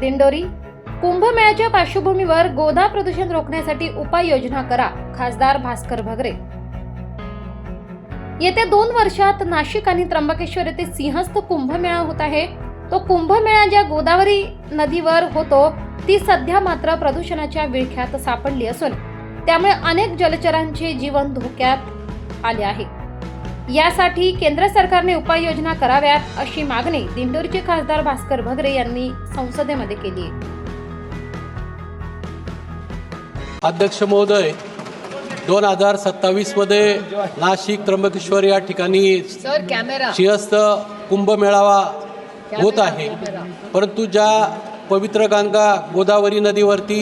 दिंडोरी कुंभमेळ्याच्या पार्श्वभूमीवर गोदा प्रदूषण रोखण्यासाठी उपाययोजना करा खासदार भास्कर भगरे. येत्या दोन वर्षात नाशिक आणि त्र्यंबकेश्वर येथे सिंहस्थ कुंभमेळा होत आहे. तो कुंभमेळा ज्या गोदावरी नदीवर होतो ती सध्या मात्र प्रदूषणाच्या विळख्यात सापडली असून त्यामुळे अनेक जलचरांचे जीवन धोक्यात आले आहे. यासाठी केंद्र सरकारने उपाययोजना कराव्यात अशी मागणी दिंडोरीचे खासदार भास्कर भगरे यांनी संसदेमध्ये केली आहे. अध्यक्ष महोदय दोन हजार सत्तावीसमध्ये नाशिक त्र्यंबकेश्वर या ठिकाणी सिंहस्थ कुंभमेळावा होत आहे. परंतु ज्या पवित्र गंगा गोदावरी नदीवरती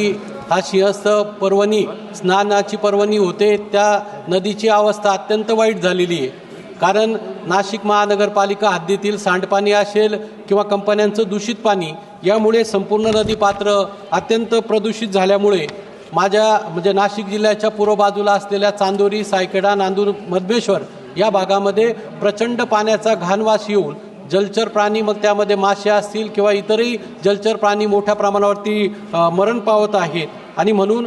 हा सिंहस्थ पर्वणी स्नानाची पर्वणी होते त्या नदीची अवस्था अत्यंत वाईट झालेली आहे. कारण नाशिक महानगरपालिका हद्दीतील सांडपाणी असेल किंवा कंपन्यांचं दूषित पाणी यामुळे संपूर्ण नदीपात्र अत्यंत प्रदूषित झाल्यामुळे माझ्या म्हणजे नाशिक जिल्ह्याच्या पूर्व बाजूला असलेल्या चांदोरी सायखेडा नांदूर मधमेश्वर या भागामध्ये प्रचंड पाण्याचा घाणवास येऊन जलचर प्राणी मग त्यामध्ये मासे असतील किंवा इतरही जलचर प्राणी मोठ्या प्रमाणावरती मरण पावत आहेत. आणि म्हणून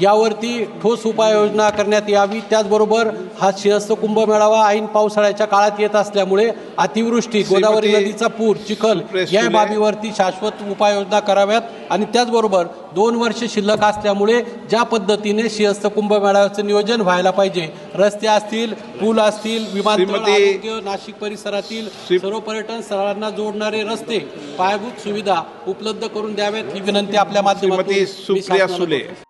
यावरती ठोस उपाययोजना करण्यात यावी. त्याचबरोबर हा सिंहस्थ कुंभमेळावा ऐन पावसाळ्याच्या काळात येत असल्यामुळे अतिवृष्टी गोदावरी नदीचा पूर चिखल या. बाबीवरती शाश्वत उपाययोजना कराव्यात. आणि त्याचबरोबर दोन वर्ष शिल्लक असल्यामुळे ज्या पद्धतीने सिंहस्थ कुंभमेळाव्याचं नियोजन व्हायला पाहिजे रस्ते असतील पूल असतील विमानतळ नाशिक परिसरातील सर्व पर्यटन स्थळांना जोडणारे रस्ते पायाभूत सुविधा उपलब्ध करून द्याव्यात ही विनंती आपल्या माध्यमातून सुले.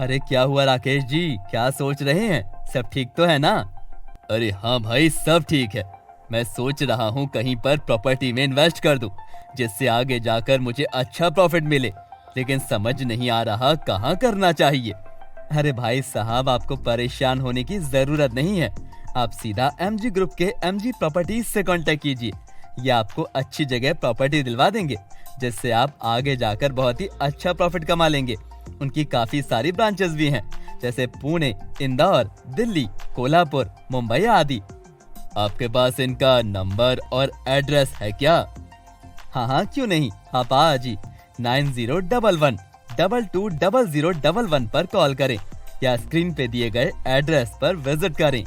अरे क्या हुआ राकेश जी? क्या सोच रहे हैं? सब ठीक तो है ना? अरे हाँ भाई, सब ठीक है। मैं सोच रहा हूँ कहीं पर प्रॉपर्टी में इन्वेस्ट कर दूँ, जिससे आगे जाकर मुझे अच्छा प्रॉफिट मिले। लेकिन समझ नहीं आ रहा कहाँ करना चाहिए। अरे भाई साहब, आपको परेशान होने की ज़रूरत नहीं है। आप सीधा एमजी ग्रुप के एम जी प्रॉपर्टीज़ से कांटेक्ट कीजिए। ये आपको अच्छी जगह प्रॉपर्टी दिलवा देंगे। जिससे आप आगे जाकर बहुत ही अच्छा प्रॉफिट कमा लेंगे। उनकी काफ़ी सारी ब्रांचेस भी हैं, जैसे पुणे, इंदौर, दिल्ली, कोल्हापुर, मुंबई आदि। आपके पास इनका नंबर और एड्रेस है क्या? हाँ हाँ क्यों नहीं? आप आज ही nine zero double one, double two double zero double one पर कॉल करें या स्क्रीन पे दिए गए एड्रेस पर विज़िट करें।